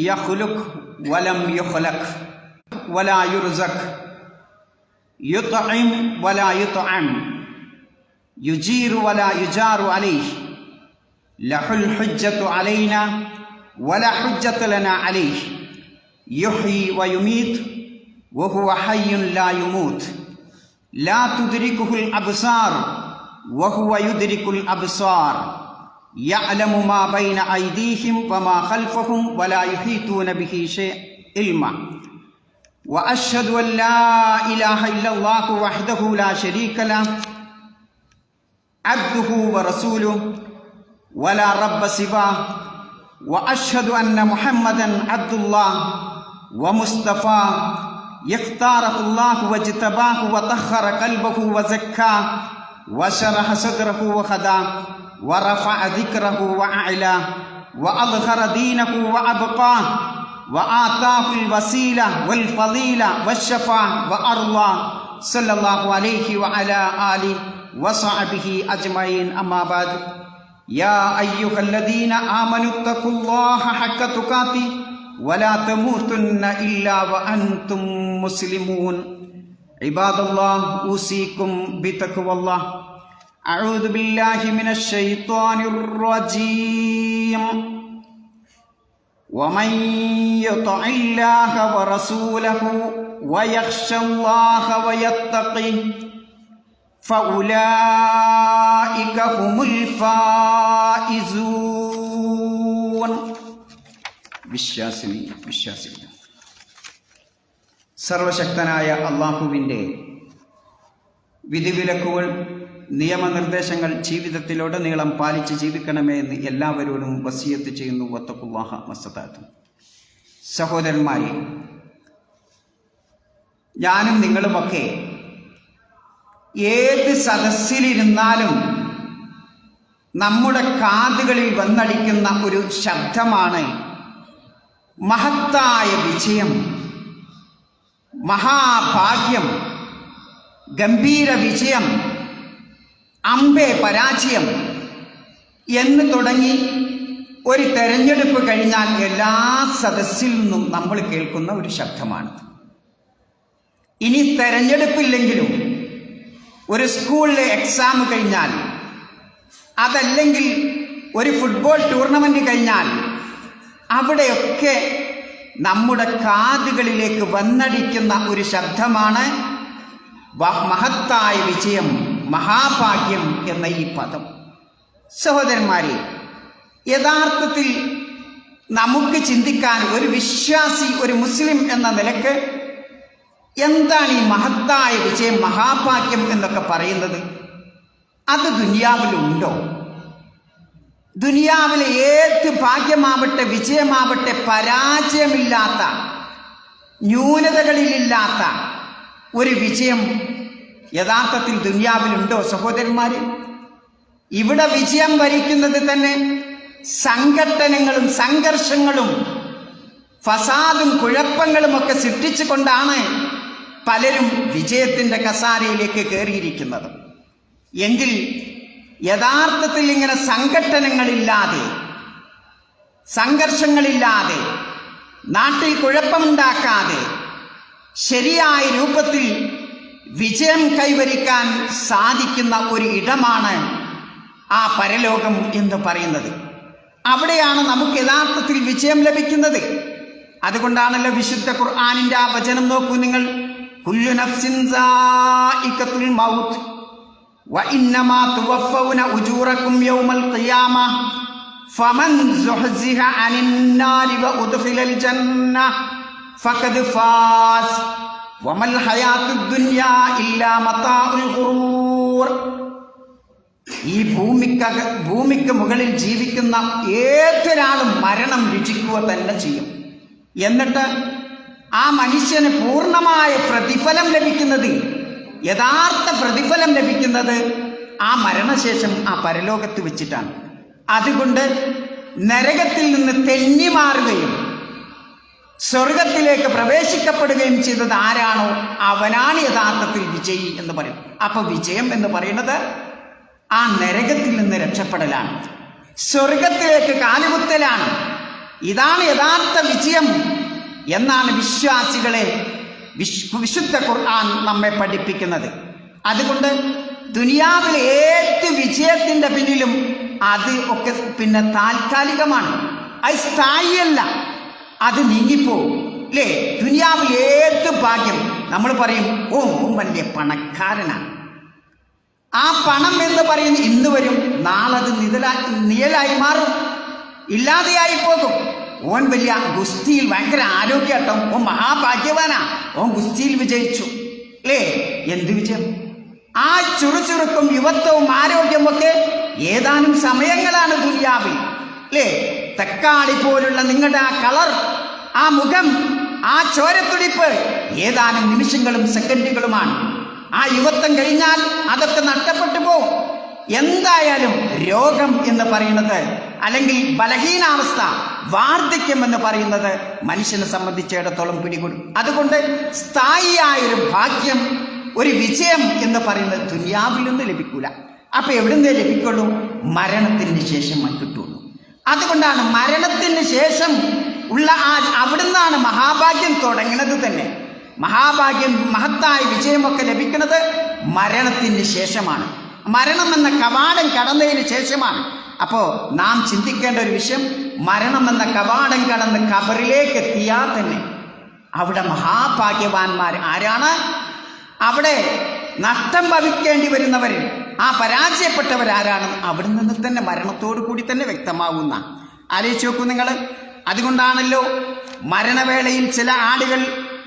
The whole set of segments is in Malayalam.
يخلق ولم يخلق ولا يرزق يطعم ولا يطعم يجير ولا يجار عليه له الحجة علينا ولا حجة لنا عليه يحيي ويميت وهو حي لا يموت لا تدركه الأبصار وهو يدرك الأبصار. يعلم ما بين أيديهم وما خلفهم ولا يحيطون به شيء علما. وأشهد أن لا إله إلا الله وحده لا شريك له عبده ورسوله ولا رب سواه. وأشهد أن محمدا عبد الله ومصطفاه يختاره الله واجتباه وطهر قلبه وزكاه وشرح صدره وخداه. ورفع ذكره وأعلاه وأظهر دينه وأبقاه وآتاه الوسيلة والفضيلة والشفاعة وأرضاه صلى الله عليه وعلى آله وصحبه أجمعين. أما بعد يا أيها الذين آمنوا اتقوا الله حق تقاته ولا تموتن إلا وأنتم مسلمون. عباد الله أوصيكم بتقوى الله. أعوذ بالله من الشيطان الرجيم ومن يطع الله ورسوله ويخشى الله ويتقه فأولئك هم الفائزون വിശ്വാസിനി വിശ്വാസികൾ സർവശക്തനായ അള്ളാഹുവിൻ്റെ വിധിവിലക്കുകൾ നിയമനിർദ്ദേശങ്ങൾ ജീവിതത്തിലുടനീളം പാലിച്ച് ജീവിക്കണമേ എന്ന് എല്ലാവരോടും വസിയത്ത് ചെയ്യുന്നു. വത്തക്കുവാഹ മസ്താത്തും സഹോദരന്മാരെ ഞാനും നിങ്ങളുമൊക്കെ ഏത് സദസ്സിലിരുന്നാലും നമ്മുടെ കാതുകളിൽ വന്നടിക്കുന്ന ഒരു ശബ്ദമാണ് മഹത്തായ വിജയം മഹാഭാഗ്യം ഗംഭീര വിജയം. അമ്പേ പരാജയം എന്ന് തുടങ്ങി ഒരു തെരഞ്ഞെടുപ്പ് കഴിഞ്ഞാൽ എല്ലാ സദസ്സിൽ നിന്നും നമ്മൾ കേൾക്കുന്ന ഒരു ശബ്ദമാണ് ഇനി തെരഞ്ഞെടുപ്പില്ലെങ്കിലും ഒരു സ്കൂളിലെ എക്സാം കഴിഞ്ഞാൽ അതല്ലെങ്കിൽ ഒരു ഫുട്ബോൾ ടൂർണമെന്റ് കഴിഞ്ഞാൽ അവിടെയൊക്കെ നമ്മുടെ കാതുകളിലേക്ക് വന്നടിക്കുന്ന ഒരു ശബ്ദമാണ് മഹത്തായ വിജയം. മഹാഭാഗ്യം എന്ന ഈ പദം. സഹോദരന്മാരെ യഥാർത്ഥത്തിൽ നമുക്ക് ചിന്തിക്കാൻ ഒരു വിശ്വാസി ഒരു മുസ്ലിം എന്ന നിലയ്ക്ക് എന്താണ് ഈ മഹത്തായ വിജയം മഹാഭാഗ്യം എന്നൊക്കെ പറയുന്നത്? അത് ദുനിയാവിലുണ്ടോ? ദുനിയാവിലെ ഏത് ഭാഗ്യമാവട്ടെ വിജയമാവട്ടെ പരാജയമില്ലാത്ത ന്യൂനതകളിലില്ലാത്ത ഒരു വിജയം യഥാർത്ഥത്തിൽ ദുനിയാവിലുണ്ടോ സഹോദരന്മാര്? ഇവിടെ വിജയം വരിക്കുന്നത് തന്നെ സംഘട്ടനങ്ങളും സംഘർഷങ്ങളും ഫസാദും കുഴപ്പങ്ങളും ഒക്കെ സൃഷ്ടിച്ചുകൊണ്ടാണ് പലരും വിജയത്തിന്റെ കസാരയിലേക്ക് കയറിയിരിക്കുന്നത്. എങ്കിൽ യഥാർത്ഥത്തിൽ ഇങ്ങനെ സംഘട്ടനങ്ങളില്ലാതെ സംഘർഷങ്ങളില്ലാതെ നാട്ടിൽ കുഴപ്പമുണ്ടാക്കാതെ ശരിയായ രൂപത്തിൽ വിജയം കൈവരിക്കാൻ സാധിക്കുന്ന ഒരു ഇടമാണ് ആ പരലോകം എന്ന് പറയുന്നത് അവിടെയാണ് നമുക്ക് യഥാർത്ഥത്തിൽ വിജയം ലഭിക്കുന്നത് അതുകൊണ്ടാണല്ലോ വിശുദ്ധ ഖുർആാനിന്റെ ആ വചനം നോക്കൂ നിങ്ങൾ കുല്ലു നഫ്സിൻ സായിഖത്തുൽ മൗത്ത് وإنما توفون أجوركم يوم القيامة فمن زحزح عن النار وأدخل الجنة فقد فاز വമൽ ഈ ഭൂമിക്ക് ഭൂമിക്ക് മുകളിൽ ജീവിക്കുന്ന ഏതൊരാളും മരണം രുചിക്കുക തന്നെ ചെയ്യും. എന്നിട്ട് ആ മനുഷ്യന് പൂർണമായ പ്രതിഫലം ലഭിക്കുന്നത് യഥാർത്ഥ പ്രതിഫലം ലഭിക്കുന്നത് ആ മരണശേഷം ആ പരലോകത്ത് വെച്ചിട്ടാണ്. അതുകൊണ്ട് നരകത്തിൽ നിന്ന് തെന്നി മാറുകയും സ്വർഗത്തിലേക്ക് പ്രവേശിക്കപ്പെടുകയും ചെയ്തത് ആരാണോ? അവനാണ് യഥാർത്ഥത്തിൽ വിജയി എന്ന് പറയും. അപ്പൊ വിജയം എന്ന് പറയുന്നത് ആ നരകത്തിൽ നിന്ന് രക്ഷപ്പെടലാണ്. സ്വർഗത്തിലേക്ക് കാലുകുത്തലാണ്. ഇതാണ് യഥാർത്ഥ വിജയം എന്നാണ് വിശ്വാസികളെ വിശ് വിശുദ്ധ ഖുർആൻ നമ്മെ പഠിപ്പിക്കുന്നത്. അതുകൊണ്ട് ദുനിയാവിലെ ഏത് വിജയത്തിന്റെ പിന്നിലും അത് ഒക്കെ പിന്നെ താൽക്കാലികമാണ്. അത് സ്ഥായിയല്ല. അത് നീങ്ങിപ്പോവും അല്ലേ ദുനിയാവിൽ ഏത് ഭാഗ്യം? നമ്മൾ പറയും ഓ വലിയ പണക്കാരനാണ് ആ പണം എന്ന് പറയുന്ന ഇന്ന് വരും നാളത് നിഴലാ നിഴലായി മാറും. ഇല്ലാതെയായി പോകും. ഓൻ വലിയ ഗുസ്തിയിൽ ഭയങ്കര ആരോഗ്യട്ടോ ഓ മഹാഭാഗ്യവാനാ. ഓൻ ഗുസ്തിയിൽ വിജയിച്ചു. അല്ലേ എന്ത് വിജയം? ആ ചുറുചുറുക്കും യുവത്വവും ആരോഗ്യമൊക്കെ ഏതാനും സമയങ്ങളാണ് ദുനിയാവിൽ. അല്ലേ തക്കാളി പോലുള്ള നിങ്ങളുടെ ആ കളർ ആ മുഖം ആ ചോരത്തുടിപ്പ് ഏതാനും നിമിഷങ്ങളും സെക്കൻഡുകളുമാണ്. ആ യുവത്വം കഴിഞ്ഞാൽ അതൊക്കെ നഷ്ടപ്പെട്ടു പോകും എന്തായാലും രോഗം എന്ന് പറയുന്നത് അല്ലെങ്കിൽ ബലഹീനാവസ്ഥ വാർദ്ധക്യം എന്ന് പറയുന്നത് മനുഷ്യനെ സംബന്ധിച്ചിടത്തോളം പിടികൂടും. അതുകൊണ്ട് സ്ഥായിയായൊരു ഭാഗ്യം ഒരു വിജയം എന്ന് പറയുന്നത് ദുനിയാവിൽ നിന്ന് ലഭിക്കൂല. അപ്പൊ എവിടുന്നേ ലഭിക്കുള്ളൂ? മരണത്തിന് ശേഷം കിട്ടുള്ളൂ അതുകൊണ്ടാണ് മരണത്തിന് ശേഷം ഉള്ള ആ അവിടുന്നാണ് മഹാഭാഗ്യം തുടങ്ങുന്നത് തന്നെ. മഹാഭാഗ്യം മഹത്തായ വിജയമൊക്കെ ലഭിക്കുന്നത് മരണത്തിന് ശേഷമാണ്. മരണം എന്ന കവാടം കടന്നതിന് ശേഷമാണ്. അപ്പോൾ നാം ചിന്തിക്കേണ്ട ഒരു വിഷയം മരണം എന്ന കവാടം കടന്ന് കബറിലേക്ക് എത്തിയാൽ തന്നെ അവിടെ മഹാഭാഗ്യവാന്മാർ ആരാണ്? അവിടെ നഷ്ടം ഭവിക്കേണ്ടി വരുന്നവർ ആ പരാജയപ്പെട്ടവരാരാണ് അവിടെ നിന്ന് തന്നെ മരണത്തോടു കൂടി തന്നെ വ്യക്തമാകുന്ന ആലോചിച്ച് നോക്കൂ നിങ്ങൾ അതുകൊണ്ടാണല്ലോ മരണവേളയിൽ ചില ആടുകൾ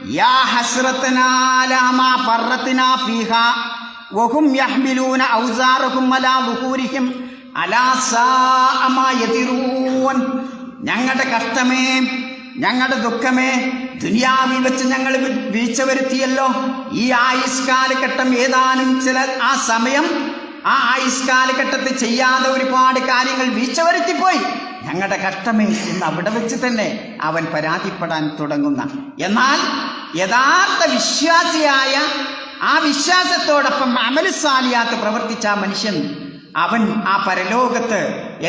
യാ ഫീഹ വഹും മാ ഞങ്ങളുടെ കഷ്ടമേ ഞങ്ങളുടെ ദുഃഖമേ ദുനിയാവിൽ വെച്ച് ഞങ്ങൾ വീഴ്ച വരുത്തിയല്ലോ. ഈ ആയുഷ് കാലഘട്ടം ഏതാനും ചില ആ സമയം ആ ആയുസ് കാലഘട്ടത്തിൽ ചെയ്യാതെ ഒരുപാട് കാര്യങ്ങൾ വീഴ്ച വരുത്തിപ്പോയി. ഞങ്ങളുടെ കഷ്ടമേ എന്ന് അവിടെ വെച്ച് തന്നെ അവൻ പരാതിപ്പെടാൻ തുടങ്ങുന്ന. എന്നാൽ യഥാർത്ഥ വിശ്വാസിയായ ആ വിശ്വാസത്തോടൊപ്പം അമലുസാലിയാത്ത് പ്രവർത്തിച്ച ആ മനുഷ്യൻ അവൻ ആ പരലോകത്ത്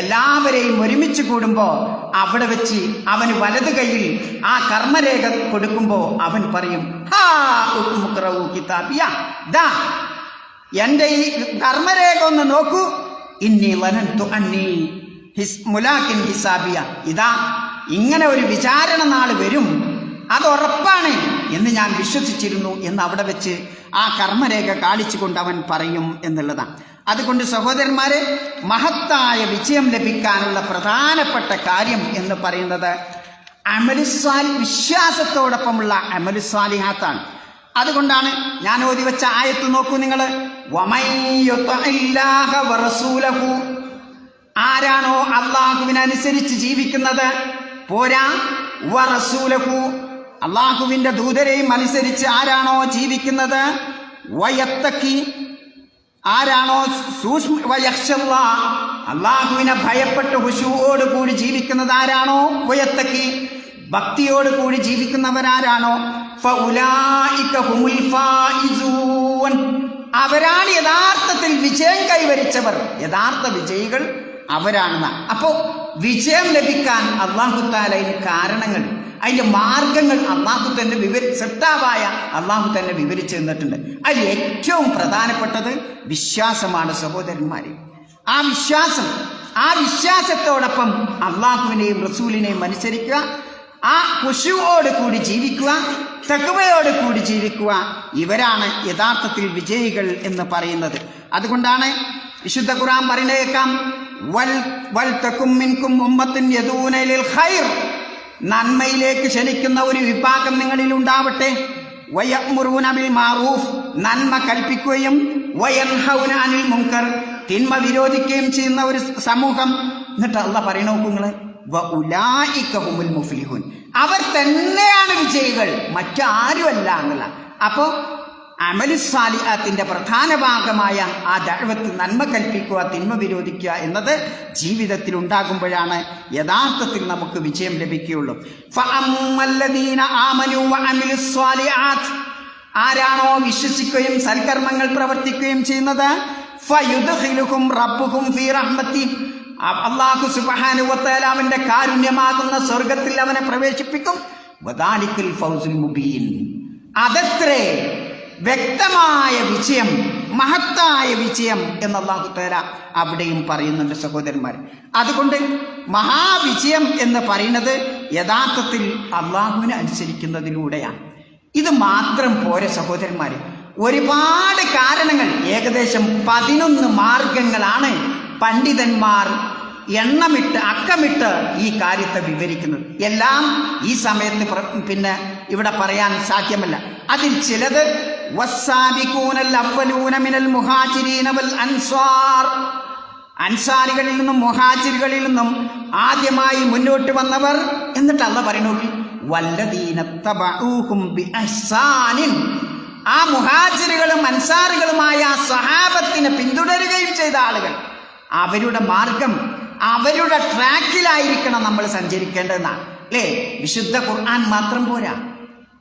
എല്ലാവരെയും ഒരുമിച്ച് കൂടുമ്പോൾ അവിടെ വെച്ച് അവന് വലത് കയ്യിൽ ആ കർമ്മരേഖ കൊടുക്കുമ്പോൾ അവൻ പറയും ഹാ ദാ എന്റെ ഈ കർമ്മരേഖ ഒന്ന് നോക്കൂ. ഇന്നി വനന്തു അന്നി. ഹിസ് മുലാക്കിൻ ഹിസാബിയ. ഇതാ ഇങ്ങനെ ഒരു വിചാരണ നാൾ വരും. അത് ഉറപ്പാണ് എന്ന് ഞാൻ വിശ്വസിച്ചിരുന്നു എന്ന് അവിടെ വെച്ച് ആ കർമ്മരേഖ കാണിച്ചുകൊണ്ട് അവൻ പറയും എന്നുള്ളതാണ്. അതുകൊണ്ട് സഹോദരന്മാരെ മഹത്തായ വിജയം ലഭിക്കാനുള്ള പ്രധാനപ്പെട്ട കാര്യം എന്ന് പറയുന്നത് അമലുസ്വാൽ വിശ്വാസത്തോടൊപ്പമുള്ള അമലുസ്വാലിഹാത്താണ് അതുകൊണ്ടാണ് ഞാൻ ഓതി വെച്ച ആയത്ത് നോക്കൂ നിങ്ങൾ ആരാണോ അള്ളാഹുവിനനുസരിച്ച് ജീവിക്കുന്നത്? പോരാ. വറസൂലഹു. അള്ളാഹുവിന്റെ ദൂതരെയും അനുസരിച്ച് ആരാണോ ജീവിക്കുന്നത്? വയത്തക്കി. ആരാണോ സൂക്ഷ്മ അള്ളാഹുവിനെ ഭയപ്പെട്ട് ഹുഷുവോട് കൂടി ജീവിക്കുന്നത് ആരാണോ? വയത്തക്കി. ഭക്തിയോട് കൂടി ജീവിക്കുന്നവരാരാണോ? ഫൗലായിക ഹുമുൽ ഫായിസൂൻ. അവരാണ് യഥാർത്ഥത്തിൽ വിജയം കൈവരിച്ചവർ. യഥാർത്ഥ വിജയികൾ അവരാണെന്ന. അപ്പോൾ വിജയം ലഭിക്കാൻ അള്ളാഹു അതിന് കാരണങ്ങൾ അതിന്റെ മാർഗങ്ങൾ അള്ളാഹു തന്നെ വിവരി സെപ്താവായ അള്ളാഹു തന്നെ വിവരിച്ചു തന്നിട്ടുണ്ട്. അതിൽ ഏറ്റവും പ്രധാനപ്പെട്ടത് വിശ്വാസമാണ് സഹോദരന്മാരെ. ആ വിശ്വാസം ആ വിശ്വാസത്തോടൊപ്പം അള്ളാഹുവിനെയും റസൂലിനെയും അനുസരിക്കുക ആ ഖുശുവോട് കൂടി ജീവിക്കുക തെക്കുവയോട് കൂടി ജീവിക്കുക ഇവരാണ് യഥാർത്ഥത്തിൽ വിജയികൾ എന്ന് പറയുന്നത്. അതുകൊണ്ടാണ് വിശുദ്ധ ഖുർആൻ പറയുന്നേക്കാം വൽ വൽ തെക്കും മിൻകും ഉമ്മത്തിൻ യദൂന ലിൽ ഖൈർ. നന്മയിലേക്ക് ക്ഷണിക്കുന്ന ഒരു വിഭാഗം നിങ്ങളിൽ ഉണ്ടാവട്ടെ. വയമുറൂന ബിൽ മാറൂഫ്. നന്മ കൽപ്പിക്കുകയും വയൻഹൗന അനിൽ മുങ്കർ തിന്മ വിരോധിക്കുകയും ചെയ്യുന്ന ഒരു സമൂഹം. എന്നിട്ട് അല്ല പറയണ നോക്കുങ്ങൾ മുഫ്ലിഹുൻ. അവർ തന്നെയാണ് വിജയികൾ മറ്റാരുമല്ല എന്നുള്ള അപ്പോ അമലുസാലിഹത്തിന്റെ പ്രധാന ഭാഗമായ ആ ദഴവത്ത് നന്മ കൽപ്പിക്കുക തിന്മ വിരോധിക്കുക എന്നത് ജീവിതത്തിൽ ഉണ്ടാകുമ്പോഴാണ് യഥാർത്ഥത്തിൽ നമുക്ക് വിജയം ലഭിക്കുകയുള്ളൂ. ആരാണോ വിശ്വസിക്കുകയും സൽക്കർമ്മങ്ങൾ പ്രവർത്തിക്കുകയും ചെയ്യുന്നത്? ഫയുദ്ഖിലുഹും റബ്ബുഹും ഫീ റഹ്മത്തി. അള്ളാഹു സുബാനുവത്തേല അവന്റെ കാരുണ്യമാകുന്ന സ്വർഗത്തിൽ അവനെ പ്രവേശിപ്പിക്കും. വദാലിക്കൽ മുബീൻ. അതത്രേ വ്യക്തമായ വിജയം മഹത്തായ വിജയം എന്ന് തേല അവിടെയും പറയുന്നുണ്ട് സഹോദരന്മാർ. അതുകൊണ്ട് മഹാവിജയം എന്ന് പറയുന്നത് യഥാർത്ഥത്തിൽ അള്ളാഹുവിനെ അനുസരിക്കുന്നതിലൂടെയാണ്. ഇത് മാത്രം പോരെ സഹോദരന്മാർ ഒരുപാട് കാരണങ്ങൾ ഏകദേശം പതിനൊന്ന് മാർഗങ്ങളാണ് പണ്ഡിതന്മാർ എണ്ണമിട്ട് അക്കമിട്ട് ഈ കാര്യത്തെ വിവരിക്കുന്നത്. എല്ലാം ഈ സമയത്ത് പിന്നെ ഇവിടെ പറയാൻ സാധ്യമല്ല. അതിൽ ചിലത് അൻസാരികളിൽ നിന്നും മുഹാജിറുകളിൽ നിന്നും ആദ്യമായി മുന്നോട്ട് വന്നവർ എന്നിട്ട് അല്ല പറയുന്നു ആ മുഹാജിറുകളും അൻസാറുകളുമായ സഹാബത്തിനെ പിന്തുടരുകയും ചെയ്ത ആളുകൾ. അവരുടെ മാർഗം അവരുടെ ട്രാക്കിലായിരിക്കണം നമ്മൾ സഞ്ചരിക്കേണ്ടതെന്നാണ്. അല്ലേ? വിശുദ്ധ ഖുർആൻ മാത്രം പോരാ.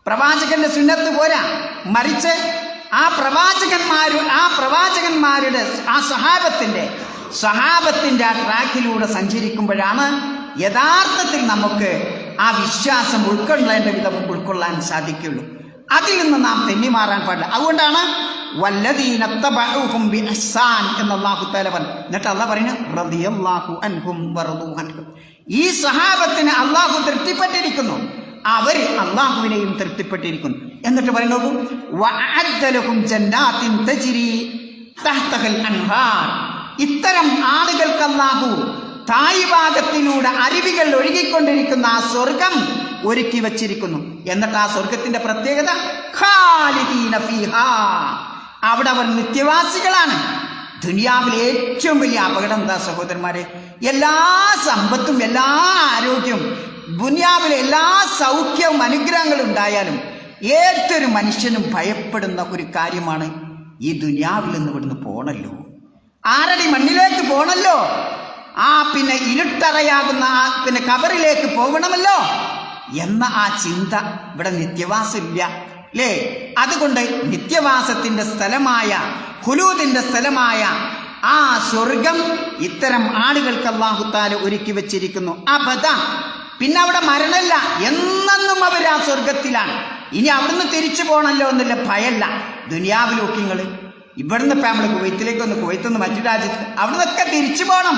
പ്രവാചകന്റെ സുന്നത്ത് പോരാ. മറിച്ച് ആ പ്രവാചകന്മാരു ആ പ്രവാചകന്മാരുടെ ആ സഹാബത്തിന്റെ സഹാബത്തിന്റെ ആ ട്രാക്കിലൂടെ സഞ്ചരിക്കുമ്പോഴാണ് യഥാർത്ഥത്തിൽ നമുക്ക് ആ വിശ്വാസം ഉൾക്കൊള്ളേണ്ട വിധം ഉൾക്കൊള്ളാൻ സാധിക്കുള്ളൂ. അതിൽ നിന്ന് നാം തെന്നിമാറാൻ പാടില്ല. അതുകൊണ്ടാണ് എന്ന് അല്ലാഹു അല്ലാഹ് പറയുന്നു ഈ സഹാബത്തിന് അള്ളാഹു തൃപ്തിപ്പെട്ടിരിക്കുന്നു. അവർ അള്ളാഹുവിനെയും തൃപ്തിപ്പെട്ടിരിക്കുന്നു. എന്നിട്ട് പറയുന്നു ഇത്തരം ആളുകൾക്ക് അള്ളാഹു തായ് ഭാഗത്തിലൂടെ അരുവികൾ ഒഴുകിക്കൊണ്ടിരിക്കുന്ന ആ സ്വർഗം ഒരുക്കി വച്ചിരിക്കുന്നു. എന്നിട്ട് ആ സ്വർഗത്തിന്റെ പ്രത്യേകത ഖാലിദീന ഫീഹാ. അവിടെ അവർ നിത്യവാസികളാണ്. ദുനിയാവിലെ ഏറ്റവും വലിയ അപകടം എന്താ സഹോദരന്മാരെ? എല്ലാ സമ്പത്തും എല്ലാ ആരോഗ്യവും ദുനിയാവിലെ എല്ലാ സൗഖ്യവും അനുഗ്രഹങ്ങളും ഉണ്ടായാലും ഏതൊരു മനുഷ്യനും ഭയപ്പെടുന്ന ഒരു കാര്യമാണ് ഈ ദുനിയാവിൽ നിന്ന് ഇവിടുന്ന് പോണല്ലോ. ആരടി മണ്ണിലേക്ക് പോണല്ലോ? ആ പിന്നെ ഇരുട്ടറയാകുന്ന ആ പിന്നെ കബറിലേക്ക് പോകണമല്ലോ എന്ന ആ ചിന്ത ഇവിടെ നിത്യവാസമില്ല. അല്ലേ അതുകൊണ്ട് നിത്യവാസത്തിന്റെ സ്ഥലമായ ഹുലൂദിന്റെ സ്ഥലമായ ആ സ്വർഗം ഇത്തരം ആളുകൾക്ക് അള്ളാഹുത്താല ഒരുക്കി വെച്ചിരിക്കുന്നു. അബദ. പിന്നെ അവിടെ മരണമില്ല എന്നെന്നും അവർ ആ സ്വർഗത്തിലാണ്. ഇനി അവിടുന്ന് തിരിച്ചു പോകണല്ലോ എന്നുള്ള ഭയല്ല. ദുനിയാവിലോക്കിങ്ങൾ ഇവിടുന്ന് ഇപ്പം നമ്മൾ കുവൈത്തിലേക്ക് ഒന്ന് കുവൈത്ത് നിന്ന് മറ്റു രാജ്യത്ത് അവിടുന്നൊക്കെ തിരിച്ചു പോകണം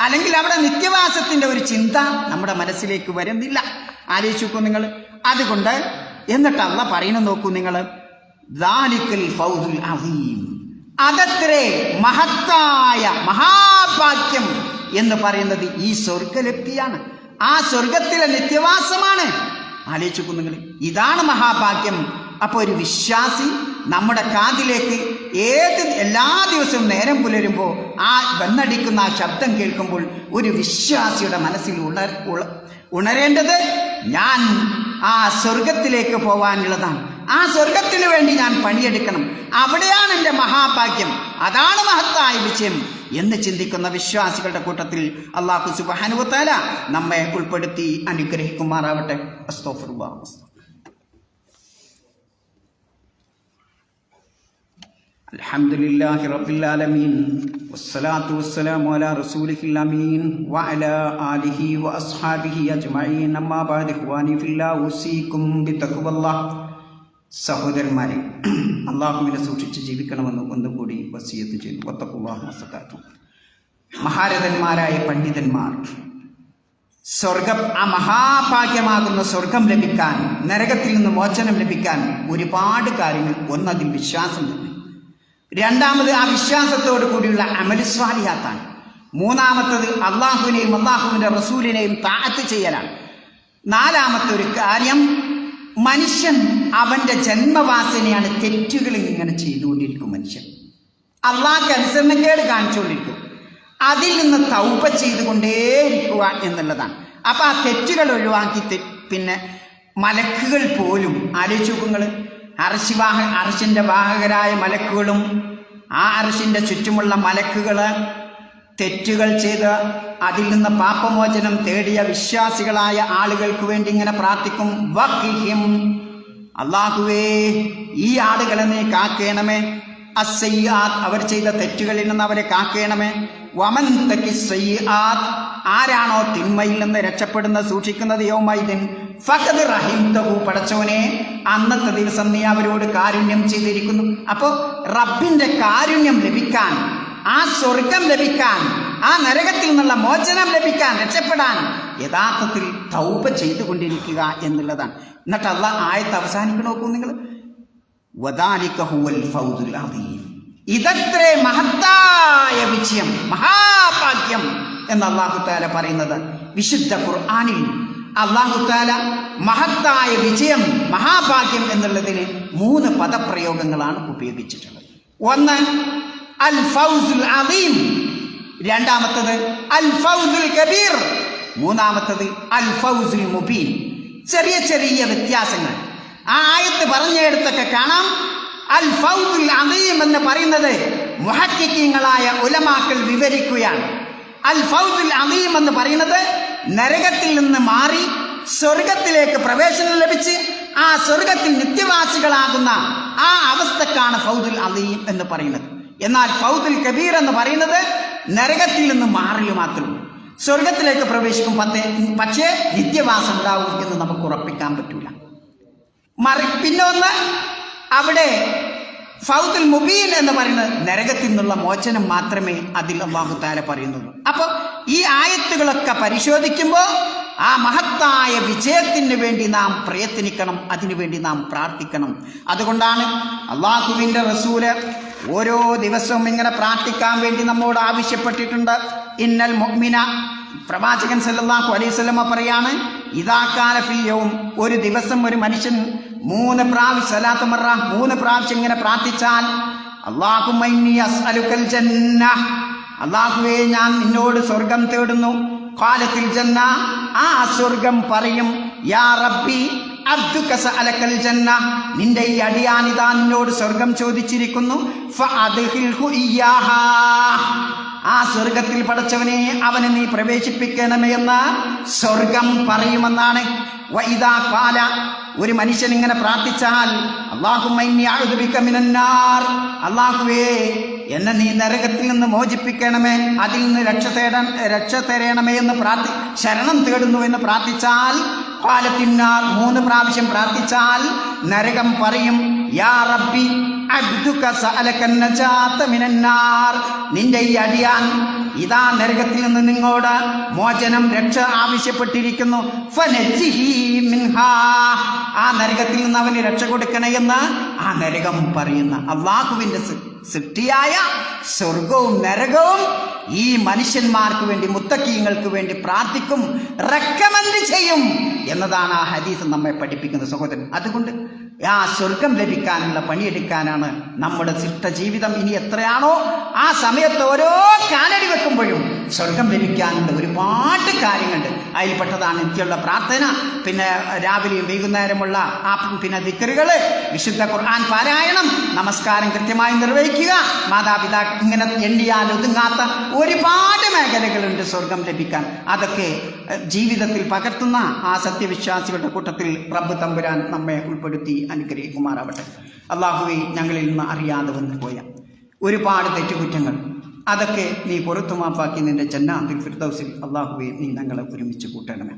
അല്ലെങ്കിൽ അവിടെ നിത്യവാസത്തിന്റെ ഒരു ചിന്ത നമ്മുടെ മനസ്സിലേക്ക് വരുന്നില്ല. ആലോചിച്ചു നിങ്ങൾ അതുകൊണ്ട് എന്നിട്ട് അല്ല പറയുന്നു നോക്കൂ നിങ്ങൾ അതത്രേ മഹത്തായ മഹാഭാഗ്യം എന്ന് പറയുന്നത് ഈ സ്വർഗലബ്ധിയാണ് ആ സ്വർഗത്തിലെ നിത്യവാസമാണ്. ആലോചിച്ചു നിങ്ങൾ ഇതാണ് മഹാഭാഗ്യം. അപ്പോൾ ഒരു വിശ്വാസി നമ്മുടെ കാതിലേക്ക് ഏത് എല്ലാ ദിവസവും നേരം പുലരുമ്പോൾ ആ വന്നടിക്കുന്ന ആ ശബ്ദം കേൾക്കുമ്പോൾ ഒരു വിശ്വാസിയുടെ മനസ്സിൽ ഉണർ ഉണരേണ്ടത് ഞാൻ ആ സ്വർഗത്തിലേക്ക് പോവാനുള്ളതാണ്. ആ സ്വർഗത്തിന് വേണ്ടി ഞാൻ പണിയെടുക്കണം. അവിടെയാണ് എന്റെ മഹാഭാഗ്യം. അതാണ് മഹത്തായ വിജയം എന്ന് ചിന്തിക്കുന്ന വിശ്വാസികളുടെ കൂട്ടത്തിൽ അള്ളാഹു സുബാനുവത്താല നമ്മെ ഉൾപ്പെടുത്തി അനുഗ്രഹിക്കുമാറാവട്ടെ. അസ്തോഫുറുല്ലാഹ്. الحمد لله رب العالمين والصلاة والسلام على رسوله الأمين وعلى آله وأصحابه أجمعين أما بعد إخواني في الله أوصيكم بتقوى الله സഹോദരന്മാരെ അള്ളാഹുവിനെ സൂക്ഷിച്ച് ജീവിക്കണമെന്ന് ഒന്നുകൂടി വസീയത്ത് ചെയ്യുന്നു വത്തക്കുള്ളാഹു വസ്സക്കാത്തു മഹാരഥന്മാരായ പണ്ഡിതന്മാർ സ്വർഗം ആ മഹാഭാഗ്യമാകുന്ന സ്വർഗം ലഭിക്കാൻ നരകത്തിൽ നിന്ന് മോചനം ലഭിക്കാൻ ഒരുപാട് കാര്യങ്ങൾ ഒന്നതിൽ വിശ്വാസം തന്നെ രണ്ടാമത് ആ വിശ്വാസത്തോടു കൂടിയുള്ള അമലുസ്വാലിയാത്താണ് മൂന്നാമത്തത് അള്ളാഹുവിനെയും അള്ളാഹുവിന്റെ റസൂലിനെയും താഴത്ത് ചെയ്യലാണ്. നാലാമത്തെ ഒരു കാര്യം മനുഷ്യൻ അവന്റെ ജന്മവാസനയാണ് തെറ്റുകൾ ഇങ്ങനെ ചെയ്തുകൊണ്ടിരിക്കും മനുഷ്യൻ. അള്ളാഹ്ക്ക് അനുസരണക്കേട് കാണിച്ചുകൊണ്ടിരിക്കും. അതിൽ നിന്ന് തൗപ ചെയ്തുകൊണ്ടേയിരിക്കുക എന്നുള്ളതാണ്. അപ്പോൾ ആ തെറ്റുകൾ ഒഴിവാക്കി പിന്നെ മലക്കുകൾ പോലും ആലോചിച്ച് നോക്കുങ്ങൾ അർശിവാഹ അർശിന്റെ വാഹകരായ മലക്കുകളും ആ അർശിന്റെ ചുറ്റുമുള്ള മലക്കുകൾ തെറ്റുകൾ ചെയ്ത് അതിൽ നിന്ന് പാപമോചനം തേടിയ വിശ്വാസികളായ ആളുകൾക്ക് വേണ്ടി ഇങ്ങനെ പ്രാർത്ഥിക്കും. വക്കിഹിം അള്ളാഹുവേ ഈ ആളുകളെ നീ കാക്കേണമേ. അസയ്യാത്ത് അവർ ചെയ്ത തെറ്റുകളിൽ നിന്ന് അവരെ കാക്കേണമേ. വമൻ തക്കി സയ്യിആത്ത് ആരാണോ തിന്മയിൽ നിന്ന് രക്ഷപ്പെടുന്ന സൂക്ഷിക്കുന്നത് യൗമൈദിൻ ഫഖദ് റഹിംതഹു പടച്ചവനെ അന്നത്തെ ദിവസം നീ അവരോട് കാരുണ്യം ചെയ്തിരിക്കുന്നു. അപ്പോൾ റബ്ബിന്റെ കാരുണ്യം ലഭിക്കാൻ ആ സ്വർഗം ലഭിക്കാൻ ആ നരകത്തിൽ നിന്നുള്ള മോചനം ലഭിക്കാൻ രക്ഷപ്പെടാൻ യഥാർത്ഥത്തിൽ തൗപ ചെയ്തുകൊണ്ടിരിക്കുക എന്നുള്ളതാണ്. എന്നിട്ട് അല്ല ആയത്ത് അവസാനിക്കണ നോക്കൂ നിങ്ങൾ. ഇതത്രേ മഹത്തായ വിജയം മഹാഭാഗ്യം എന്ന് അള്ളാഹു താല പറയുന്നത് വിശുദ്ധ ഖുർആാനിൽ അള്ളാഹു താല മഹത്തായ വിജയം മഹാഭാഗ്യം എന്നുള്ളതിന് മൂന്ന് പദപ്രയോഗങ്ങളാണ് ഉപയോഗിച്ചിട്ടുള്ളത്. ഒന്ന് അൽ ഫൗസുൽ അദീം. രണ്ടാമത്തത് അൽ ഫൗസുൽ കബീർ. മൂന്നാമത്തത് അൽ ഫൗസുൽ മുബീൻ. ചെറിയ ചെറിയ വ്യത്യാസങ്ങൾ. ആ ആയത്ത് പറഞ്ഞെടുത്തൊക്കെ കാണാം. അൽ ഫൗസുൽ അദീം എന്ന് പറയുന്നത് മുഹക്കിക്കീങ്ങളായ ഉലമാക്കൾ വിവരിക്കുകയാണ്. അൽ ഫൗസുൽ അദീം എന്ന് പറയുന്നത് നരകത്തിൽ നിന്ന് മാറി സ്വർഗത്തിലേക്ക് പ്രവേശനം ലഭിച്ച് ആ സ്വർഗത്തിൽ നിത്യവാസികളാകുന്ന ആ അവസ്ഥക്കാണ് ഫൗദുൽ അലീം എന്ന് പറയുന്നത്. എന്നാൽ ഫൗദുൽ കബീർ എന്ന് പറയുന്നത് നരകത്തിൽ നിന്ന് മാറി മാത്രം. സ്വർഗത്തിലേക്ക് പ്രവേശിക്കും പത്തേ പക്ഷേ നിത്യവാസം ഉണ്ടാവും എന്ന് നമുക്ക് ഉറപ്പിക്കാൻ പറ്റൂല. മറി പിന്നൊന്ന് അവിടെ ഫൗദുൽ മുബീൻ എന്ന് പറയുന്നത് നരകത്തിൽ നിന്നുള്ള മോചനം മാത്രമേ അതിൽ അള്ളാഹു പറയുന്നുള്ളൂ. അപ്പോൾ ഈ ആയത്തുകളൊക്കെ പരിശോധിക്കുമ്പോൾ ആ മഹത്തായ വിജയത്തിന് വേണ്ടി നാം പ്രയത്നിക്കണം അതിനുവേണ്ടി നാം പ്രാർത്ഥിക്കണം. അതുകൊണ്ടാണ് അള്ളാഹുവിന്റെ റസൂൽ ഓരോ ദിവസവും ഇങ്ങനെ പ്രാർത്ഥിക്കാൻ വേണ്ടി നമ്മോട് ആവശ്യപ്പെട്ടിട്ടുണ്ട്. ഇന്നൽ മുഅ്മിന പ്രവാചകൻ സല്ലാഹു അലൈഹി വസല്ലമ പറയാണ് ഇതാക്കാല ഫില്യവും ഒരു ദിവസം ഒരു മനുഷ്യൻ മൂന്ന് പ്രാവശ്യം സലാത്ത് മറ മൂന്ന് പ്രാവശ്യം ഇങ്ങനെ പ്രാർത്ഥിച്ചാൽ മൈനി അസ്അലുക്കൽ ജന്ന അള്ളാഹുവേ ഞാൻ നിന്നോട് സ്വർഗം തേടുന്നു. കാലത്തിൽ ജന്ന ആ സ്വർഗം പറയും യാ റബ്ബി അബ്ദുക സഅലക്കൽ ജന്ന. നിന്റെ ഈ അടിയാനിതാ നിന്നോട് സ്വർഗം ചോദിച്ചിരിക്കുന്നു. ആ സ്വർഗത്തിൽ പടച്ചവനെ അവനെ നീ പ്രവേശിപ്പിക്കണമേ എന്ന് സ്വർഗം പറയുമെന്നാണ് വൈദാ കാല ഒരു മനുഷ്യൻ ഇങ്ങനെ പ്രാർത്ഥിച്ചാൽ അള്ളാഹുവേ എന്നെ നീ നരകത്തിൽ നിന്ന് മോചിപ്പിക്കണമേ അതിൽ നിന്ന് രക്ഷ തേട രക്ഷ തരണമേ എന്ന് പ്രാർത്ഥി ശരണം തേടുന്നു എന്ന് പ്രാർത്ഥിച്ചാൽ കാലത്തിന്നാർ മൂന്ന് പ്രാവശ്യം പ്രാർത്ഥിച്ചാൽ നരകം പറയും യാ റബ്ബി അബ്ദുക നജാത മിനന്നാർ നിന്റെ ഈ അടിയാൻ ഇതാ നരകത്തിൽ നിന്ന് നിങ്ങളോട് മോചനം രക്ഷ ആവശ്യപ്പെട്ടിരിക്കുന്നു. ആ നരകത്തിൽ നിന്ന് അവന് രക്ഷ കൊടുക്കണമെന്ന് ആ നരകം പറയുന്ന. അള്ളാഹുവിന്റെ സൃഷ്ടിയായ സ്വർഗവും നരകവും ഈ മനുഷ്യന്മാർക്ക് വേണ്ടി മുത്തക്കീങ്ങൾക്ക് വേണ്ടി പ്രാർത്ഥിക്കും റെക്കമെൻഡ് ചെയ്യും എന്നതാണ് ആ ഹദീസ് നമ്മെ പഠിപ്പിക്കുന്ന സഹോദരൻ. അതുകൊണ്ട് ആ സ്വർഗം ലഭിക്കാനുള്ള പണിയെടുക്കാനാണ് നമ്മുടെ ശിഷ്ട ജീവിതം ഇനി എത്രയാണോ ആ സമയത്ത് ഓരോ കാലടി വെക്കുമ്പോഴും സ്വർഗം ലഭിക്കാനുള്ള ഒരുപാട് കാര്യങ്ങളുണ്ട്. അതിൽപ്പെട്ടതാണ് നിത്യമുള്ള പ്രാർത്ഥന പിന്നെ രാവിലെയും വൈകുന്നേരമുള്ള ആ പിന്നെ ദിക്കറുകൾ വിശുദ്ധ ഖുർആൻ പാരായണം നമസ്കാരം കൃത്യമായി നിർവഹിക്കുക മാതാപിതാ ഇങ്ങനെ എണ്ണിയാൽ ഒതുങ്ങാത്ത ഒരുപാട് മേഖലകളുണ്ട് സ്വർഗം ലഭിക്കാൻ. അതൊക്കെ ജീവിതത്തിൽ പകർത്തുന്ന ആ സത്യവിശ്വാസികളുടെ കൂട്ടത്തിൽ റബ്ബ് തമ്പുരാൻ നമ്മെ ഉൾപ്പെടുത്തി. അനുഗ്രഹിക്കുമാറാവട്ടെ. അള്ളാഹുവെ ഞങ്ങളിൽ നിന്ന് അറിയാതെ വന്നു പോയ ഒരുപാട് തെറ്റുകുറ്റങ്ങൾ അതൊക്കെ നീ പുറത്തു മാപ്പാക്കി നിന്റെ ചെന്നാന്തിൽ ഫിർദൗസിൽ അള്ളാഹുവെ നീ ഞങ്ങളെ ഒരുമിച്ച് കൂട്ടണമേ.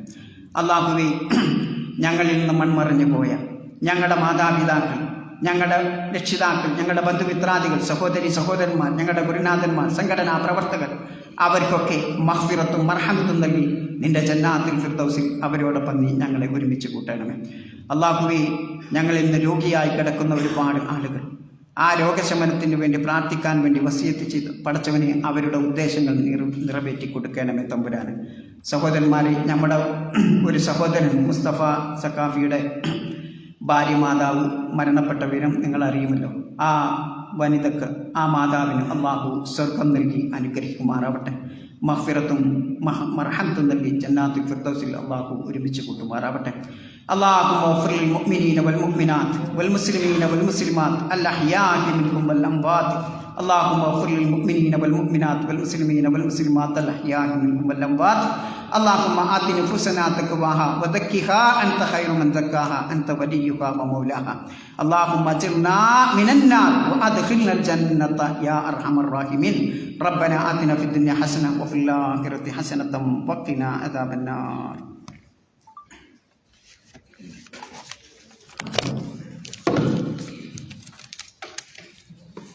അള്ളാഹുവെ ഞങ്ങളിൽ നിന്ന് മൺമറിഞ്ഞു പോയ ഞങ്ങളുടെ മാതാപിതാക്കൾ ഞങ്ങളുടെ രക്ഷിതാക്കൾ ഞങ്ങളുടെ ബന്ധുമിത്രാദികൾ സഹോദരി സഹോദരന്മാർ ഞങ്ങളുടെ ഗുരുനാഥന്മാർ സംഘടനാ പ്രവർത്തകർ അവർക്കൊക്കെ മഹ്ഫിറത്തും മർഹമത്തും നൽകി നിന്റെ ജന്നാത്തിൽ ഫിർദൗസിൽ അവരോടൊപ്പം നീ ഞങ്ങളെ ഒരുമിച്ച് കൂട്ടണമേ. അള്ളാഹുബി ഞങ്ങൾ ഇന്ന് രോഗിയായി കിടക്കുന്ന ഒരുപാട് ആളുകൾ ആ രോഗശമനത്തിന് വേണ്ടി പ്രാർത്ഥിക്കാൻ വേണ്ടി വസിയത്ത് ചെയ്ത് പഠിച്ചവനെ അവരുടെ ഉദ്ദേശങ്ങൾ നിറ നിറവേറ്റി കൊടുക്കണമേ തമ്പുരാന്. സഹോദരന്മാരെ നമ്മുടെ ഒരു സഹോദരൻ മുസ്തഫ സക്കാഫിയുടെ ഭാര്യ മാതാവ് മരണപ്പെട്ട വിവരം നിങ്ങൾ അറിയുമല്ലോ ആ വനിതക്ക് ആ മാതാവിന് അള്ളാഹു സ്വർഗം നൽകി അനുഗ്രഹിക്കുമാറാവട്ടെ മഹ്ഫിറത്തും മഹ മർഹത്തും നൽകി ജന്നാത്തി ഫിർദൗസിൽ അള്ളാഹു ഒരുമിച്ച് കൂട്ടുമാറാവട്ടെ اللهم اغفر للمؤمنين والمؤمنات والمسلمين والمسلمات الأحياء منهم والأموات اللهم اغفر للمؤمنين والمؤمنات والمسلمين والمسلمات الأحياء منهم والأموات اللهم آت نفوسنا تقواها وزكها أنت خير من زكاها أنت وليها ومولاها اللهم اجرنا من النار وأدخلنا الجنة يا أرحم الراحمين ربنا آتنا في الدنيا حسنة وفي الآخرة حسنة وقنا عذاب النار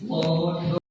الله